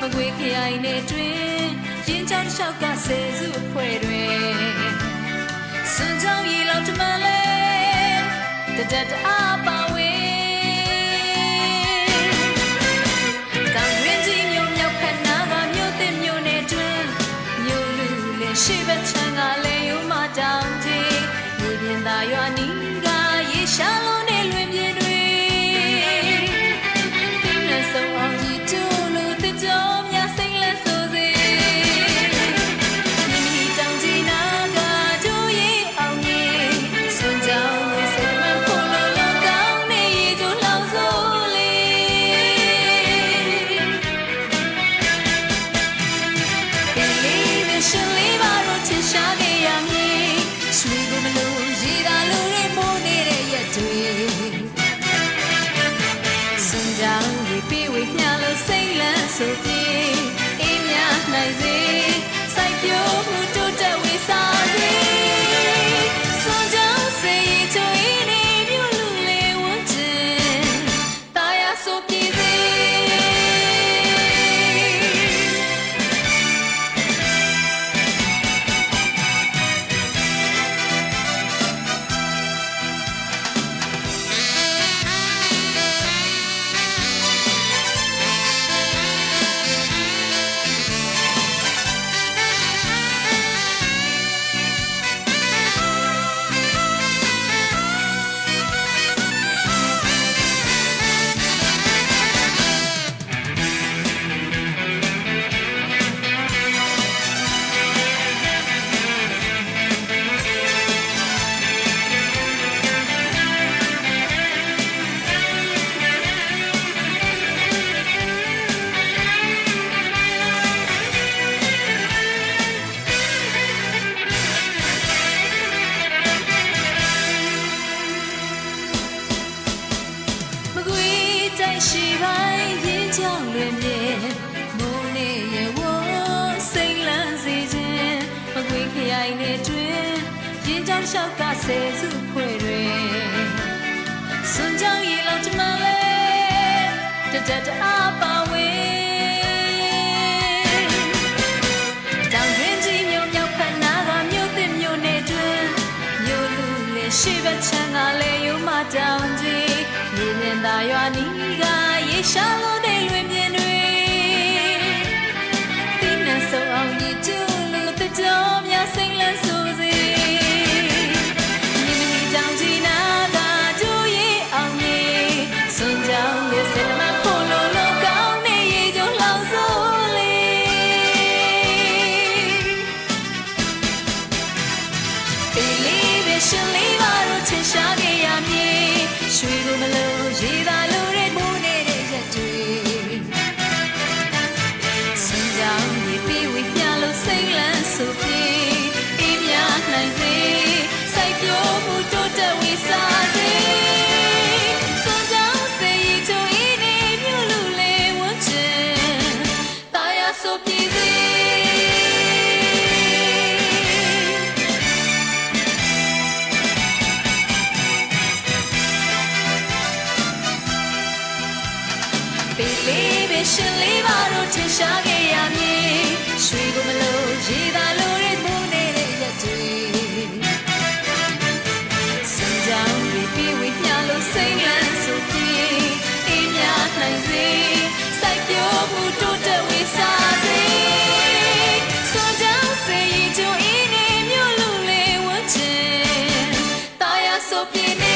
မကွေခရိုင်နဲ့တွင်ရင်ကြောင်တစ်လျှောက်ကဆယ်စုအဖွဲတွင်စွန်ကြောင်ရေလောက်တမန်လဲတတတအားပါဝေးရှိဘချံကလည်းယုံမတောင်းသေးမြေပြင်သာရွာနီးကရေရှာလို့ sick တွင်ရင်ချမ်းလျှောက်ကဆယ်စုဖွဲ့တွင်စွန်ကြောင်ရေလောက်တမလဲတတတအားပါဝေးရှိဘချံကလေးယုံမတောင်ကြီးမြင်းမြင်သာရွာနီးကရေရှာလို့ ရှင်လေးပါတို့ထင်ရှားခဲ့ရမည်ရွှေကိုမလို့ရည်သာလို့ရမှုနေတဲ့ရက်တွေစံကြောင်ပြီးပြီးဝိညာလို့စိတ်ငန်းဆိုပြီးအင်းများနိုင်စေစိုက်ပျိုးမှုတိုးတက်ဝေစားစေစံကြောင်စေရင်ကျိုးအင်းနေမြို့လူလေးဝန်းကျင်တာယာဆိုပြင်း